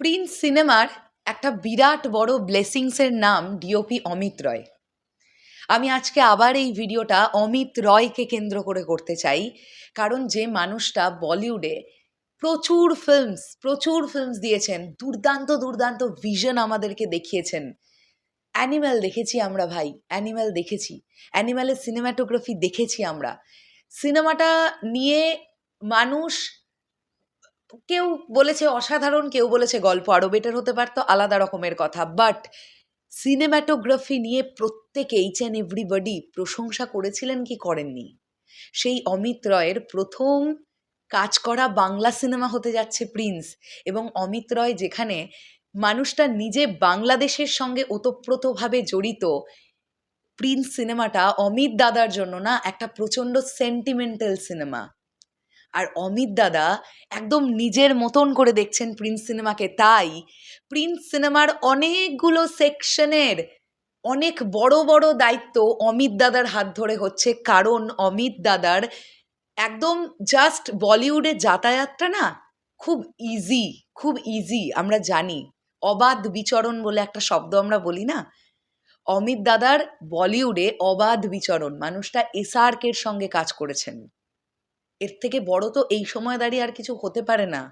Prince সিনেমার একটা বিরাট বড় ব্লেসিংসের নাম ডিওপি অমিত রয়। আমি আজকে আবার এই ভিডিওটা অমিত রয়কে কেন্দ্র করে করতে চাই, কারণ যে মানুষটা বলিউডে প্রচুর ফিল্মস প্রচুর ফিল্মস দিয়েছেন, দুর্দান্ত দুর্দান্ত ভিশন আমাদেরকে দেখিয়েছেন। অ্যানিম্যাল দেখেছি আমরা ভাই অ্যানিম্যাল দেখেছি। অ্যানিম্যালের সিনেমাটোগ্রাফি দেখেছি আমরা। সিনেমাটা নিয়ে মানুষ কেউ বলেছে অসাধারণ, কেউ বলেছে গল্প আরও বেটার হতে পারতো, আলাদা রকমের কথা। বাট সিনেম্যাটোগ্রাফি নিয়ে প্রত্যেকে এইচ অ্যান্ড এভরিবডি প্রশংসা করেছিলেন কি করেননি? সেই অমিত রয়ের প্রথম কাজ করা বাংলা সিনেমা হতে যাচ্ছে প্রিন্স এবং অমিত রয় যেখানে মানুষটা নিজে বাংলাদেশের সঙ্গে ওতপ্রোতভাবে জড়িত প্রিন্স সিনেমাটা অমিত দাদার জন্য না, একটা প্রচণ্ড সেন্টিমেন্টাল সিনেমা আর অমিত দাদা একদম নিজের মতন করে দেখছেন প্রিন্স সিনেমাকে। তাই প্রিন্স সিনেমার অনেকগুলো সেকশনের অনেক বড় বড় দায়িত্ব অমিত দাদার হাত ধরে হচ্ছে। কারণ অমিত দাদার একদম জাস্ট বলিউডে যাতায়াতটা না খুব ইজি খুব ইজি আমরা জানি। অবাধ বিচরণ বলে একটা শব্দ আমরা বলি না। অমিত দাদার বলিউডে অবাধ বিচরণ, মানুষটা এসআরকের সঙ্গে কাজ করেছেন। এর থেকে বড় তো এই সময় দাঁড়িয়ে আর কিছু হতে পারে না।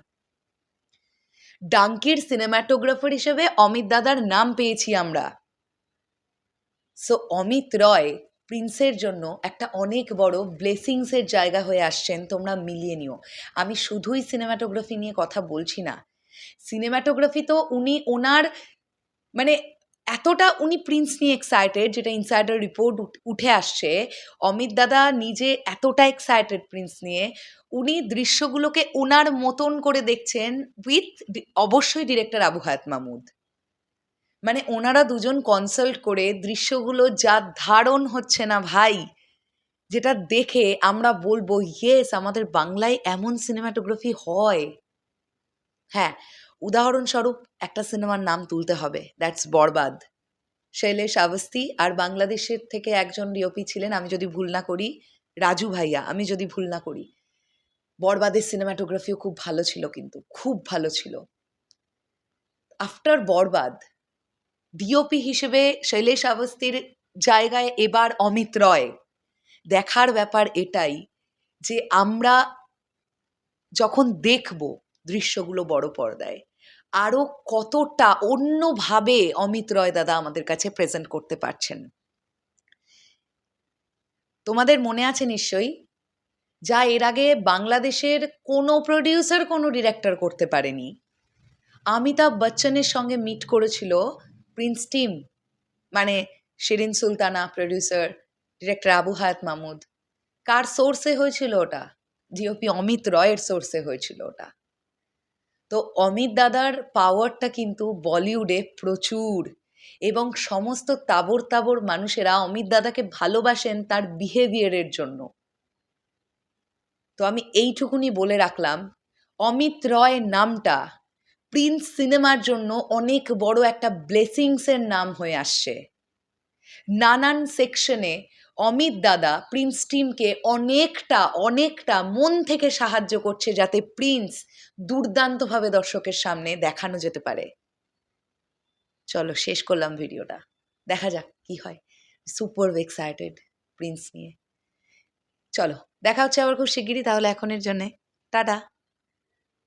ডাঙ্কির সিনেমাটোগ্রাফার হিসেবে অমিত দাদার নাম পেয়েছি আমরা। সো অমিত রয় প্রিন্সের জন্য একটা অনেক বড় ব্লেসিংসের জায়গা হয়ে আসছেন, তোমরা মিলিয়ে নিও। আমি শুধুই সিনেমাটোগ্রাফি নিয়ে কথা বলছি না। সিনেমাটোগ্রাফি তো উনি ওনার মানে এতটা উনি প্রিন্স নিয়ে এক্সাইটেড যেটা ইনসাইডার রিপোর্ট উঠে আসছে, অমিত দাদা নিজে এতটা এক্সাইটেড প্রিন্স নিয়ে, উনি দৃশ্যগুলোকে ওনার মতন করে দেখছেন উইথ অবশ্যই ডিরেক্টর আবু হায়াত মাহমুদ। মানে ওনারা দুজন কনসাল্ট করে দৃশ্যগুলো যা ধারণ হচ্ছে না ভাই, যেটা দেখে আমরা বলব ইয়েস আমাদের বাংলায় এমন সিনেমাটোগ্রাফি হয়। উদাহরণস্বরূপ একটা সিনেমার নাম তুলতে হবে, দ্যাটস বরবাদ। শৈলেশ আবস্তি আর বাংলাদেশের থেকে একজন ডিওপি ছিলেন, আমি যদি ভুল না করি, রাজু ভাইয়া, আমি যদি ভুল না করি। বরবাদের সিনেমাটোগ্রাফিও খুব ভালো ছিল কিন্তু, খুব ভালো ছিল। আফটার বরবাদ ডিওপি হিসেবে শৈলেশ আবস্তির জায়গায় এবার অমিত রয়। দেখার ব্যাপার এটাই যে আমরা যখন দেখব দৃশ্যগুলো বড় পর্দায়। আরও কতটা অন্যভাবে অমিত রয় দাদা আমাদের কাছে প্রেজেন্ট করতে পারছেন। তোমাদের মনে আছে নিশ্চয়ই? যা এর আগে বাংলাদেশের কোনো প্রডিউসার কোনো ডিরেক্টর করতে পারেনি। অমিতাভ বচ্চনের সঙ্গে মিট করেছিল প্রিন্স টিম মানে শিরিন সুলতানা প্রডিউসার ডিরেক্টর আবু হায়াত মাহমুদ। কার সোর্সে হয়েছিল ওটা? জিওপি অমিত রয়ের সোর্সে হয়েছিল ওটা। তো অমিত দাদার পাওয়ারটা কিন্তু বলিউডে প্রচুর এবং সমস্ত তাবর তাবর মানুষেরা অমিত দাদাকে ভালোবাসেন তার বিহেভিয়ারের জন্য। তো আমি এইটুকুনি বলে রাখলাম, অমিত রয় নামটা প্রিন্স সিনেমার জন্য অনেক বড় একটা ব্লেসিংসের নাম হয়ে আসছে। নানান সেকশনে অমিত দাদা প্রিন্স টিমকে অনেকটা অনেকটা মন থেকে সাহায্য করছে যাতে প্রিন্স দুর্দান্তভাবে দর্শকের সামনে দেখানো যেতে পারে। চলো, শেষ করলাম ভিডিওটা। দেখা যাক কি হয়। সুপার এক্সাইটেড প্রিন্স নিয়ে। চলো, দেখা হচ্ছে আবার খুব শিগগিরই, তাহলে এখনের জন্যে। টাটা।